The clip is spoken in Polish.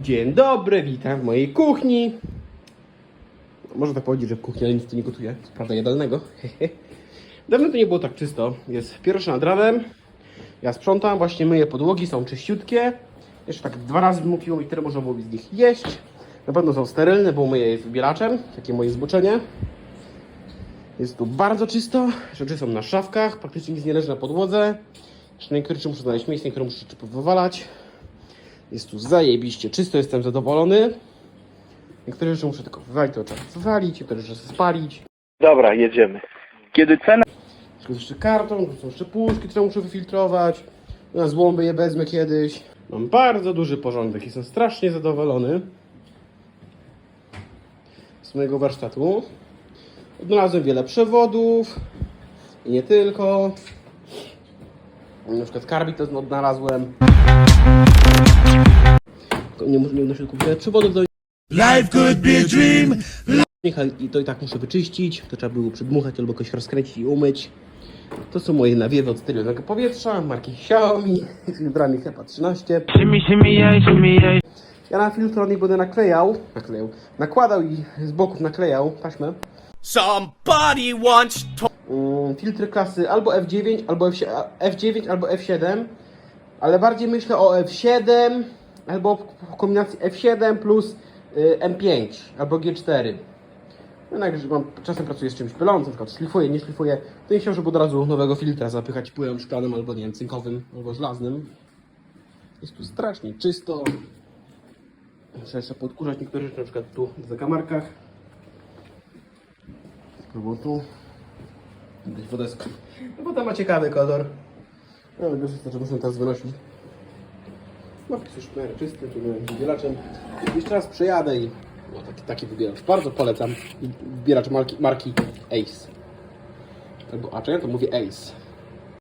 Dzień dobry, witam w mojej kuchni. Można tak powiedzieć, że w kuchni, ale nic tu nie gotuję. Prawda jadalnego. Dawno to nie było tak czysto. Jest pierwszy nad ranem. Ja sprzątam, właśnie myję podłogi, są czyściutkie. Jeszcze tak dwa razy bym i tyle można było z nich jeść. Na pewno są sterylne, bo myję je wybielaczem. Takie moje zboczenie. Jest tu bardzo czysto. Rzeczy są na szafkach, praktycznie nic nie leży na podłodze. Jeszcze niektóre rzeczy muszę znaleźć miejsce, niektóre muszę wywalać. Jest tu zajebiście czysto, jestem zadowolony. Niektóre rzeczy muszę tylko wywalić, to trzeba wywalić, niektóre rzeczy spalić. Dobra, jedziemy. Kiedy cena jest jeszcze karton, tu są jeszcze puszki, które muszę wyfiltrować. Na złomby je wezmę kiedyś. Mam bardzo duży porządek, jestem strasznie zadowolony z mojego warsztatu. Odnalazłem wiele przewodów i nie tylko. Na przykład karbit odnalazłem. Nie, muszę- nie muszę kupić przewodów do Life could be a dream. nich, i to i tak muszę wyczyścić. To trzeba było przedmuchać albo jakoś rozkręcić i umyć. To są moje nawiewy od sterylnego powietrza, marki Xiaomi, z filtrami HEPA 13. Shimmy, shimmy, yeah, shimmy, yeah. Ja na filtr od nich będę naklejał, naklejał, nakładał i z boków naklejał taśmę. Somebody once told. Mm, filtry klasy albo F9, albo F7, F9, albo F7, ale bardziej myślę o F7 albo w kombinacji F7 plus y, M5 albo G4. No, jak mam, czasem pracuję z czymś pylącym, przykład szlifuję, nie szlifuję, to nie chciał, żeby od razu nowego filtra zapychać płynem szklanym albo nie wiem, cynkowym albo żelaznym. Jest tu strasznie czysto. Muszę jeszcze podkurzać niektóre rzeczy, na przykład tu w zakamarkach. Albo tu. No bo to ma ciekawy kolor. No, wiesz, że muszę teraz wynosić. No, w miarę czysty, tu byłem wybielaczem. Jeszcze raz przejadę i no, taki, taki wybieracz. Bardzo polecam. Wybieracz marki, marki Ace. Albo, a czy ja to mówię Ace.